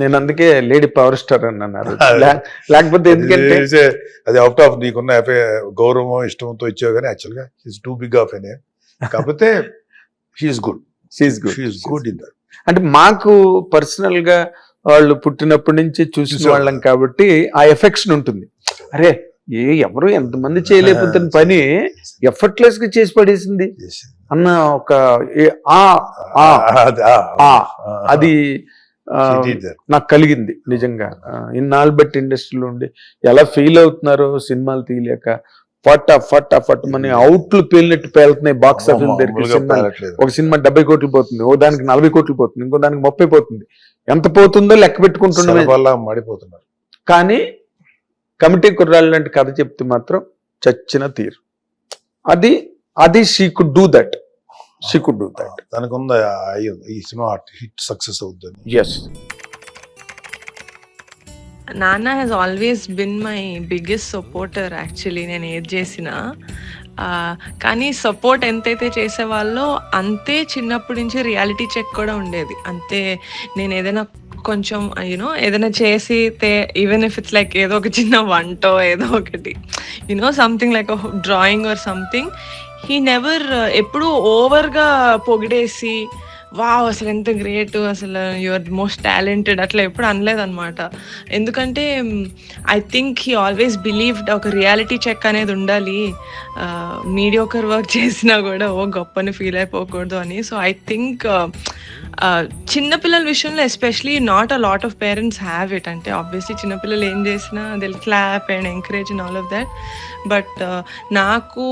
నేను అందుకే lady power star అని అన్నారు. లేకపోతే ఎందుకంటే అది అవుట్ ఆఫ్ నీకున్న గౌరవం ఇష్టంతో ఇచ్చావు కానీ యాక్చువల్గా is too big of any కాకపోతే he's good she's good she's good in that అంటే మాకు పర్సనల్గా వాళ్ళు పుట్టినప్పటి నుంచి చూసిన చూసేవాళ్ళం. వాళ్ళం కాబట్టి ఆ ఎఫెక్షన్ ఉంటుంది. అరే ఏ ఎవరు ఎంతమంది చేయలేకపోతున్న పని ఎఫర్ట్లెస్గా చేసి పడేసింది. అన్న ఒక అది నాకు కలిగింది నిజంగా. ఇన్నాళ్ళు బట్టి ఇండస్ట్రీలో ఉండి ఎలా ఫీల్ అవుతున్నారో సినిమాలు తీయలేక ఫట్ ఫట్ ఫట్ మన అవుట్లు పేలినట్టు పేలుతున్నాయి బాక్స్ ఆఫీస్ దగ్గరికి. ఒక సినిమా డెబ్బై కోట్లు పోతుంది ఓ దానికి నలభై కోట్లు పోతుంది ఇంకో దానికి ముప్పై పోతుంది. ఎంత పోతుందో లెక్క పెట్టుకుంటున్నామే వల్ల మడిపోతున్నారు. కానీ కమిటీ కుర్రాళ్ళు లాంటి కథ చెప్తే మాత్రం చచ్చిన తీరు. అది అది she could do that she could do that దానికి ఉంది. ఈ సినిమా హిట్ సక్సెస్ అవుతుంది ఎస్ నాన్న has always been my biggest supporter actually నేను ఏది చేసినా. ఆ, కానీ సపోర్ట్ ఎంతైతే చేసేవాళ్ళో అంతే చిన్నప్పటి నుంచి రియాలిటీ చెక్ కూడా ఉండేది. అంతే నేను ఏదైనా కొంచెం యూనో ఏదైనా చేసి ఈవెన్ ఇఫ్ ఇట్స్ లైక్ ఏదో ఒక చిన్న వంటో ఏదో ఒకటి. You know something like drawing or something he never uh, ఎప్పుడూ ఓవర్గా పొగిడేసి వావ్ అసలు ఎంత గ్రేట్ అసలు యువర్ మోస్ట్ టాలెంటెడ్ అట్లా ఎప్పుడు అనలేదన్నమాట. ఎందుకంటే I think he always believed ఒక రియాలిటీ చెక్ అనేది ఉండాలి. మీడియోకర్ వర్క్ చేసినా కూడా ఓ గొప్పని ఫీల్ అయిపోకూడదు అని. సో ఐ థింక్ చిన్నపిల్లల విషయంలో especially not a lot of parents have it అంటే ఆబ్వియస్లీ చిన్నపిల్లలు ఏం చేసినా they'll clap and encourage and all of that but నాకు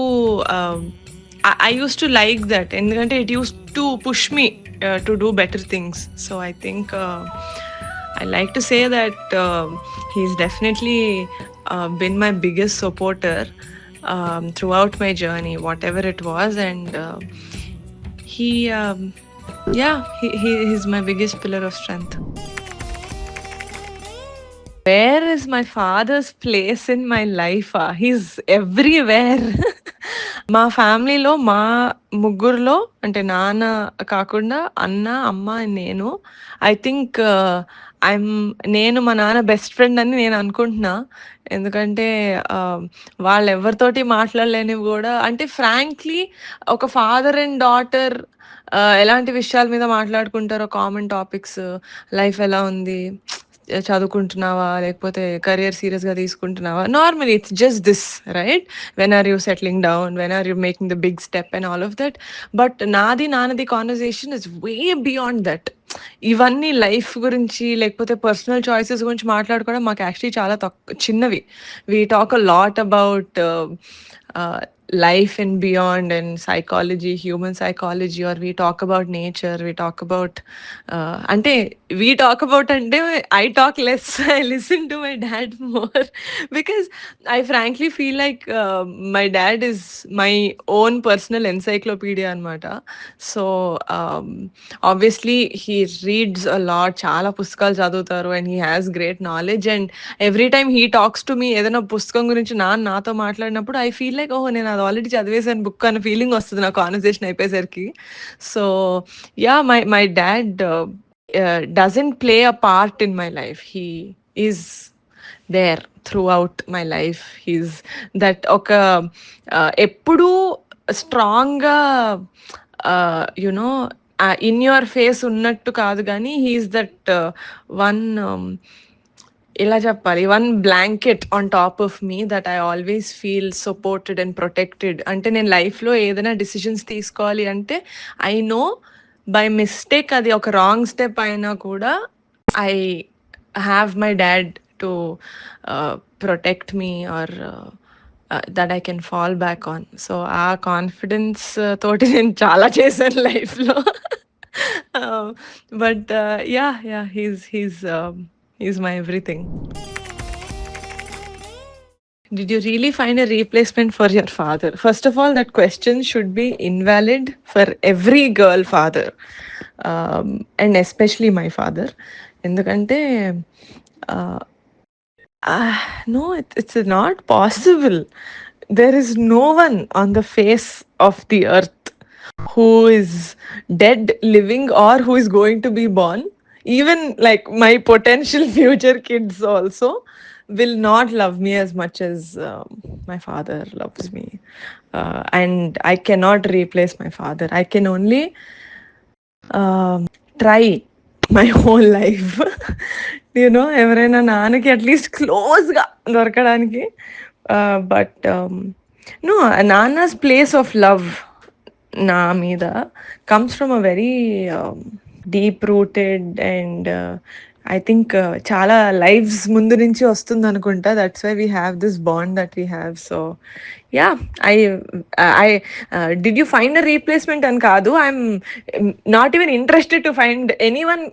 I used to like that ఎందుకంటే it used to push me to do better things so I think I like to say that um he's definitely uh, been my biggest supporter um, throughout my journey, whatever it was, and uh, he, um, yeah, he, he he's my biggest pillar of strength. Where is my father's place in my life? Ah, he's everywhere. మా ఫ్యామిలీలో మా ముగ్గురులో అంటే నాన్న కాకుండా అన్న అమ్మ నేను ఐ థింక్ ఐఎమ్ నేను మా నాన్న బెస్ట్ ఫ్రెండ్ అని నేను అనుకుంటున్నా ఎందుకంటే um, వాళ్ళు ఎవరితోటి మాట్లాడలేనివి కూడా అంటే ఫ్రాంక్లీ ఒక ఫాదర్ అండ్ డాటర్ ఎలాంటి విషయాల మీద మాట్లాడుకుంటారో కామన్ టాపిక్స్ లైఫ్ ఎలా ఉంది చదువుకుంటున్నావా లేకపోతే కెరియర్ సీరియస్గా తీసుకుంటున్నావా? Normal it's just this right when are you settling down when are you making the big step and all of that but నాది నాన్నది conversation is way beyond that ఇవన్నీ life గురించి లేకపోతే personal choices గురించి మాట్లాడుకోవడం మాకు actually చాలా తక్కువ చిన్నవి. We talk a lot about life and beyond and psychology human psychology are we talk about nature we talk about అంటే వీ టాక్ అబౌట్ అంటే I talk less I listen to my dad more because I frankly feel like my dad is my own personal encyclopedia అనమాట so obviously he reads a lot చాలా పుస్తకాలు చదువుతారు and he has great knowledge and every time he talks to me ఏదైనా పుస్తకం గురించి నాన్న నాతో మాట్లాడినప్పుడు ఐ ఫీల్ లైక్ ఓహో నేను అది ఆల్రెడీ చదివేసాను బుక్ అన్న ఫీలింగ్ వస్తుంది నా కాన్వర్సేషన్ అయిపోయేసరికి. So yeah my my dad doesn't play a part in my life he is there throughout my life he's that ఒక ఎప్పుడూ స్ట్రాంగ్గా యునో ఇన్ యువర్ ఫేస్ ఉన్నట్టు కాదు కానీ హీఈస్ దట్ వన్ ఎలా చెప్పాలి. One blanket on top of me that I always feel supported and protected అంటే నేను లైఫ్లో ఏదైనా డిసిషన్స్ తీసుకోవాలి అంటే ఐ నో బై మిస్టేక్ అది ఒక రాంగ్ స్టెప్ అయినా కూడా I have my dad to protect me or that I can fall back on so ఆ కాన్ఫిడెన్స్ uh, తోటి నేను చాలా చేశాను లైఫ్లో but yeah yeah he's he's He's my everything. Did you really find a replacement for your father? First of all, that question should be invalid for every girl father, um, and especially my father. ఎందుకంటే no, it, it's not possible. There is no one on the face of the earth who is dead, living, or who is going to be born even like my potential future kids also will not love me as much as um, my father loves me uh, and i cannot replace my father i can only um, try my whole life you know ఎవరైనా నాన్నకి at least క్లోజ్గా దొరకడానికి but no నాన్నస్ place of love నా మీద comes from a very deep rooted and I think చాలా lives ముందు నుంచి వస్తుంది అనుకుంటా that's why we have this bond that we have so yeah I I did you find a replacement అని కాదు. I'm not even interested to find any one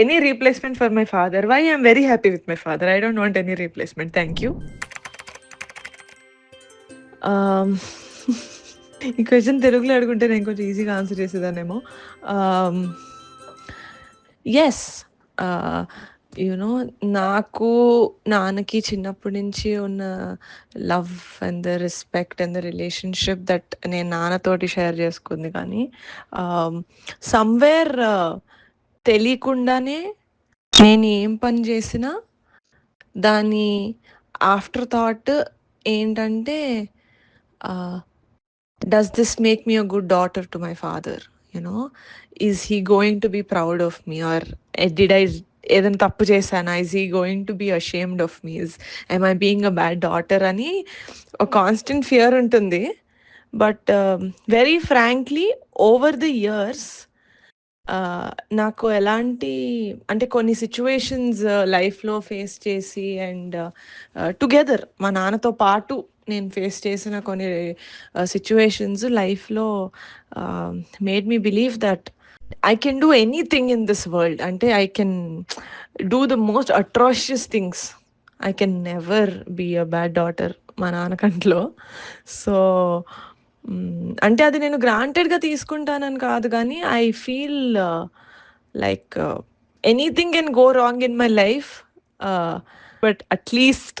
any replacement for my father why I'm very happy with my father I don't want any replacement thank you ఈ question తెలుగులో అడుగుంటే నేను కొంచెం ఈజీగా answer చేసేదానేమో yes you know uh, నాకు నాన్నకి చిన్నప్పటి నుంచి ఉన్న love and the respect and the relationship that నేను నాన్నతోటి షేర్ చేసుకుంది కానీ um, సమ్వేర్ uh, తెలియకుండానే నేను ఏం పని చేసినా దాని ఆఫ్టర్ థాట్ ఏంటంటే does this make me a good daughter to my father you know is he going to be proud of me or did I ఏదైనా తప్పు చేశానా? Is he going to be ashamed of me is I'm I being a bad daughter అని ఒక constant fear ఉంటుంది. But very frankly over the years నాకు ఎలాంటి అంటే కొన్ని సిచ్యువేషన్స్ లైఫ్లో ఫేస్ చేసి అండ్ టుగెదర్ మా నాన్నతో పాటు నేను ఫేస్ చేసిన కొన్ని సిచ్యువేషన్స్ లైఫ్లో made me believe that I can do anything in this world అంటే I can do the most atrocious things I can never be a bad daughter మా నాన్నకంట్లో సో అంటే అది నేను గ్రాంటెడ్గా తీసుకుంటానని కాదు కానీ I feel like anything can go wrong in my life but at least